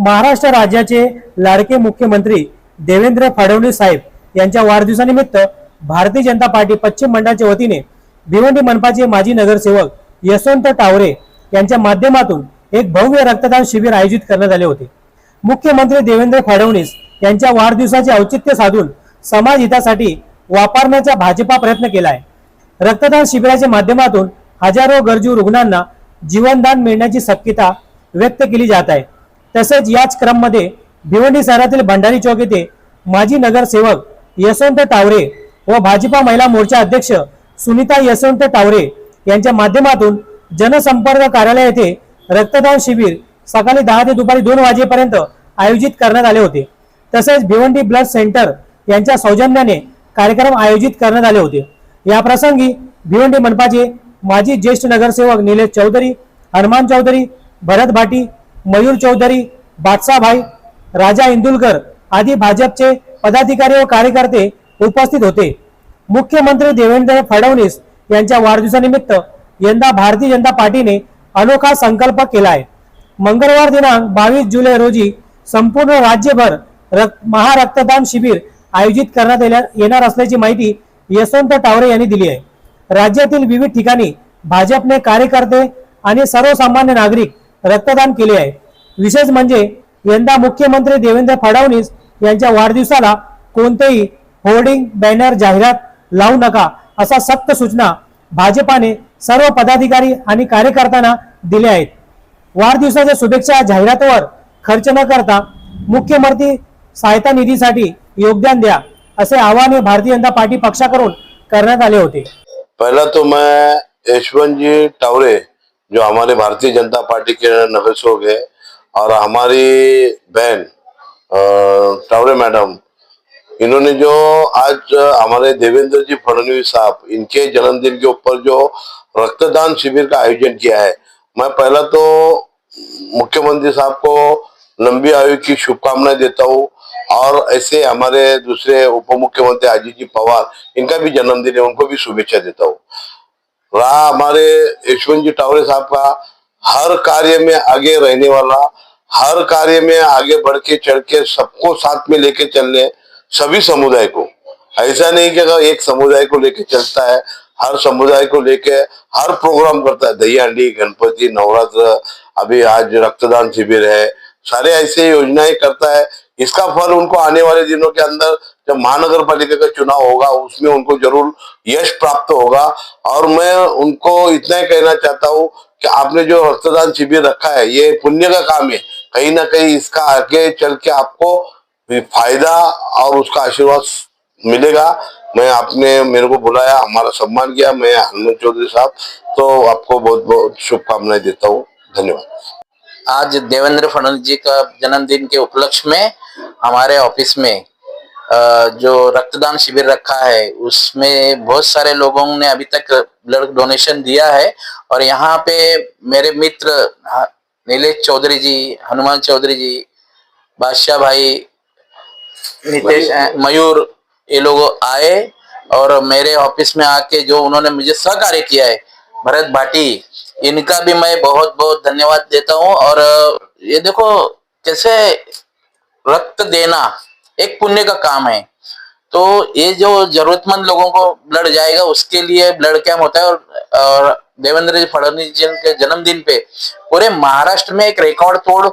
महाराष्ट्र राज्याचे लाडके मुख्यमंत्री देवेंद्र फडणवीस साहेब यांच्या वाढदिवसानिमित्त भारतीय जनता पार्टी पश्चिम मंडळाच्या वतीने भिवंडी मनपाचे माजी नगरसेवक यशवंत टावरे यांच्या माध्यमातून एक भव्य रक्तदान शिबिर आयोजित करण्यात आले होते. मुख्यमंत्री देवेंद्र फडणवीस यांच्या वाढदिवसाचे औचित्य साधून समाज हितासाठी वापरण्याचा भाजपा प्रयत्न केला आहे रक्तदान शिबिराच्या माध्यमातून हजारो गरजू रुग्णांना जीवनदान मिळण्याची शक्यता व्यक्त केली जात आहे. तसेच याच क्रममध्ये भिवंडी शहरातील भंडारी चौक येथे माजी नगरसेवक यशवंत टावरे व भाजपा महिला मोर्चा अध्यक्ष सुनीता यशवंत टावरे यांच्या माध्यमातून जनसंपर्क कार्यालय येथे रक्तदान शिबिर सकाळी दहा ते दुपारी दोन वाजेपर्यंत आयोजित करण्यात आले होते. तसेच भिवंडी ब्लड सेंटर यांच्या सौजन्याने कार्यक्रम आयोजित करण्यात आले होते. या प्रसंगी भिवंडी मनपाचे माजी ज्येष्ठ नगरसेवक निलेश चौधरी हनुमान चौधरी भरत भाटी मयूर चौधरी बादशाभाई राजा इंदुलकर आदी भाजपचे पदाधिकारी व कार्यकर्ते उपस्थित होते. मुख्यमंत्री देवेंद्र फडणवीस यांच्या वाढदिवसानिमित्त यंदा भारतीय जनता पार्टीने अनोखा संकल्प केला आहे मंगळवार दिनांक बावीस जुलै रोजी संपूर्ण राज्यभर रक्त महारक्तदान शिबिर आयोजित करण्यात येणार असल्याची माहिती यशवंत टावरे यांनी दिली आहे. राज्यातील विविध ठिकाणी भाजपने कार्यकर्ते आणि सर्वसामान्य नागरिक रक्तदान केले आहे. विशेष म्हणजे यंदा मुख्यमंत्री देवेंद्र फडणवीस यांच्या वाढदिवसाला कोणतेही होर्डिंग बॅनर जाहिरात लावू नका असा सक्त सूचना भाजपाने सर्व पदाधिकारी आणि कार्यकर्त्यांना दिल्या आहेत. वाढदिवसाच्या शुभेच्छा जाहिरातीवर खर्च न करता मुख्यमंत्री सहायता निधीसाठी योगदान द्या असे आवाहन भारतीय जनता पार्टी पक्षाकडून करण्यात आले होते. पहिला तो मैं यशवंतजी टावरे जो हमारे भारतीय जनता पार्टी के नगर सेवक है और हमारी बहन टावरे मैडम, इन्होंने जो आज हमारे देवेंद्र जी फडणवीस साहब, इनके जन्मदिन के ऊपर जो रक्तदान शिविर का आयोजन किया है, मैं पहला तो मुख्यमंत्री साहब को लंबी आयु की शुभकामनाएँ देता हूँ और ऐसे हमारे दूसरे उप मुख्यमंत्री अजीत जी पवार, इनका भी जन्मदिन है, उनको भी शुभेच्छा देता हूँ। रहा हमारे यशवंत जी टावरे साहब का हर कार्य में आगे रहने वाला, हर कार्य में आगे बढ़ के चढ़ के सबको साथ में लेके चलने सभी समुदाय को। ऐसा नहीं कि अगर एक समुदाय को लेके चलता है, हर समुदाय को लेके हर प्रोग्राम करता है दही हांडी गणपति, नवरात्र, अभी आज रक्तदान शिविर है, सारे ऐसे योजनाएँ करता है। इसका फल उनको आने वाले दिनों के अंदर जब महानगर पालिका का चुनाव होगा, उसमें उनको ज़रूर यश प्राप्त होगा। और मैं उनको इतना ही कहना चाहता हूँ कि आपने जो रक्तदान शिविर रखा है, ये पुण्य का काम है। कहीं ना कहीं इसका आगे चल के आपको फ़ायदा और उसका आशीर्वाद मिलेगा। मैं आपने मेरे को बुलाया, हमारा सम्मान किया, मैं हनुमान चौधरी साहब तो आपको बहुत बहुत शुभकामनाएँ देता हूँ। धन्यवाद। आज देवेंद्र फडणवीस जी का जन्मदिन के उपलक्ष्य में हमारे ऑफ़िस में जो रक्तदान शिविर रखा है उसमें बहुत सारे लोगों ने अभी तक ब्लड डोनेशन दिया है और यहाँ पे मेरे मित्र हाँ, नीलेश चौधरी जी हनुमान चौधरी जी बादशाह भाई नितेश मयूर ये लोग आए और मेरे ऑफ़िस में आके जो उन्होंने मुझे सहकार्य किया है भरत भाटी इनका भी मैं बहुत बहुत धन्यवाद देता हूँ और ये देखो कैसे रक्त देना एक पुण्य का काम है। तो ये जो जरूरतमंद लोगों को ब्लड जाएगा उसके लिए ब्लड कैंप होता है और, और देवेंद्र जी फडणवीस जी के जन्मदिन पे पूरे महाराष्ट्र में एक रिकॉर्ड तोड़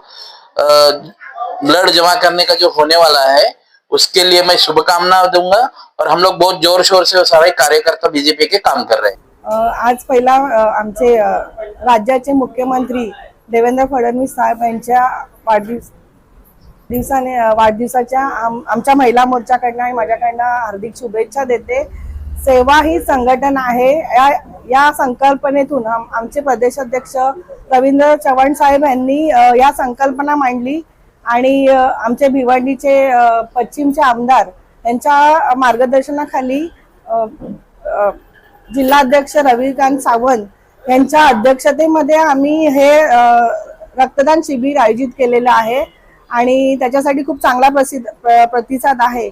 ब्लड जमा करने का जो होने वाला है उसके लिए मैं शुभकामना दूंगा और हम लोग बहुत जोर शोर से सारे कार्यकर्ता बीजेपी के काम कर रहे हैं। आज पहिला आमचे राज्याचे मुख्यमंत्री देवेंद्र फडणवीस साहेब यांच्या वाढदिवस दिवसाने वाढदिवसाच्या आम- आमच्या महिला मोर्चाकडनं आणि माझ्याकडनं हार्दिक शुभेच्छा देते. सेवा ही संघटना आहे. या या संकल्पनेतून आमचे प्रदेशाध्यक्ष रवींद्र चव्हाण साहेब यांनी या संकल्पना मांडली. आणि आमचे भिवंडीचे पश्चिमचे आमदार यांच्या मार्गदर्शनाखाली जिल्हाध्यक्ष रविकांत सावंत यांच्या अध्यक्षतेमध्ये आम्ही हे रक्तदान शिबिर आयोजित केलेलं आहे. आणि त्याच्यासाठी खूप चांगला प्रसिद्ध प्रतिसाद आहे.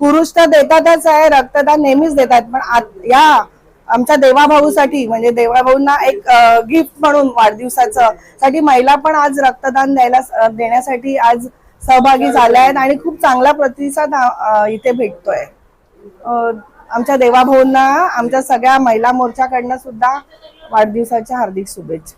पुरुष तर देतातच आहे रक्तदान नेहमीच देतात पण आत- या आमच्या देवाभाऊसाठी म्हणजे देवाभाऊंना एक गिफ्ट म्हणून वाढदिवसाचं साठी महिला पण आज रक्तदान द्यायला देण्यासाठी आज सहभागी झाल्या आहेत आणि खूप चांगला प्रतिसाद इथे भेटतोय. आमच्या देवाभाऊंना आमच्या सगळ्या महिला मोर्चाकडनं सुद्धा वाढदिवसाच्या हार्दिक शुभेच्छा.